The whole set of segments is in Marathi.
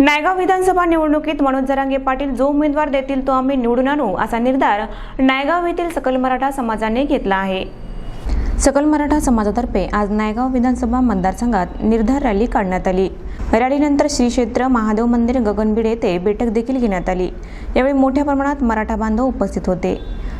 नायगाव विधानसभा निवडणुकीत मनोज जरांगे पाटील जो उमेदवार देतील तो आम्ही निवडून आणू असा निर्धार नायगाव येथील सकल मराठा समाजाने घेतला आहे. सकल मराठा समाजातर्फे आज नायगाव विधानसभा मतदारसंघात निर्धार रॅली काढण्यात आली. रॅलीनंतर श्री क्षेत्र महादेव मंदिर गगनबीड येथे बैठक देखील घेण्यात आली. यावेळी मोठ्या प्रमाणात मराठा बांधव उपस्थित होते.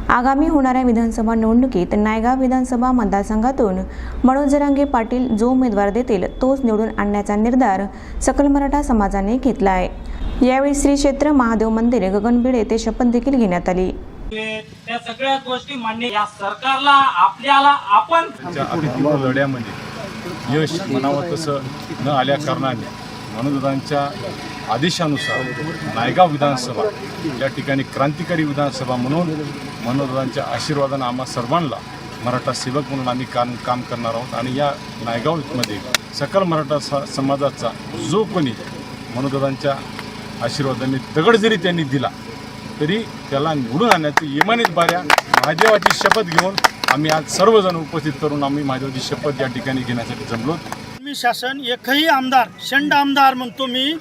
आगामी होणाऱ्या विधानसभा निवडणुकीत नायगाव विधानसभा मतदारसंघातून मनोज जरांगे पाटील जो उमेदवार देतील तोच निवडून आणण्याचा निर्धार सकल मराठा समाजाने घेतला आहे यावेळी श्री क्षेत्र महादेव मंदिर गगनबीड येथे शपथ देखील घेण्यात आली. त्या सगळ्या गोष्टी मान्य या सरकारला आपल्याला आपण लढ्यामध्ये यश म्हणावं तसं न आल्या कारणाने मनोदांच्या आदेशानुसार नायगाव विधानसभा या ठिकाणी क्रांतिकारी विधानसभा म्हणून मनोदांच्या आशीर्वादानं आम्हा सर्वांना मराठा सेवक म्हणून आम्ही काम काम करणार आहोत. आणि या नायगावमध्ये सकल मराठा सा समाजाचा जो कोणी मनोदांच्या आशीर्वादाने दगड जरी त्यांनी दिला तरी त्याला निवडून आणण्याची इमानीत बाऱ्या महादेवाची शपथ घेऊन आम्ही आज सर्वजण उपस्थित करून आम्ही महादेवाची शपथ या ठिकाणी घेण्यासाठी जमलो मी शासन एकही आमदार शंड आमदार म्हणतो मी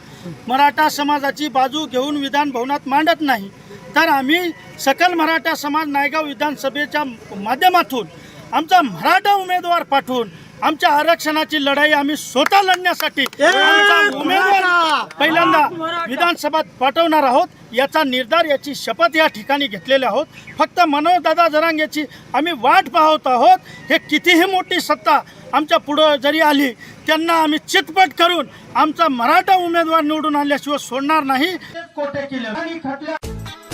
मराठा समाजाची बाजू घेऊन विधान भवनात मांडत नाही. तर आम्ही सकल मराठा समाज नायगाव विधानसभेच्या माध्यमातून आमचा मराठा उमेदवार पाठवून आमच्या आरक्षणाची लढाई आम्ही स्वतः लढण्यासाठी आमचा उमेदवार पहिल्यांदा विधानसभेत पाठवणार आहोत. याचा निर्धार याची शपथ या ठिकाणी घेतलेले आहोत. फक्त मनोजदादा जरांग याची आम्ही वाट पाहत आहोत. हे कितीही मोठी सत्ता आमच्या पुढं जरी आली त्यांना आम्ही चितपट करून आमचा मराठा उमेदवार निवडून आणल्याशिवाय सोडणार नाही.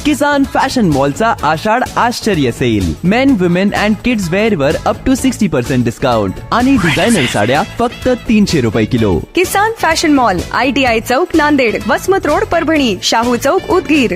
किसान फॅशन मॉलचा आषाढ आश्चर्य sale. Men women and kids wear वर up to sixty percent discount आणि डिझायनर साड्या फक्त तीनशे रुपये kilo. Kisan fashion mall I T I Chowk Nanded Vasmat road Parbhani Shahu चौक उदगीर.